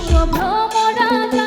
শোভমরা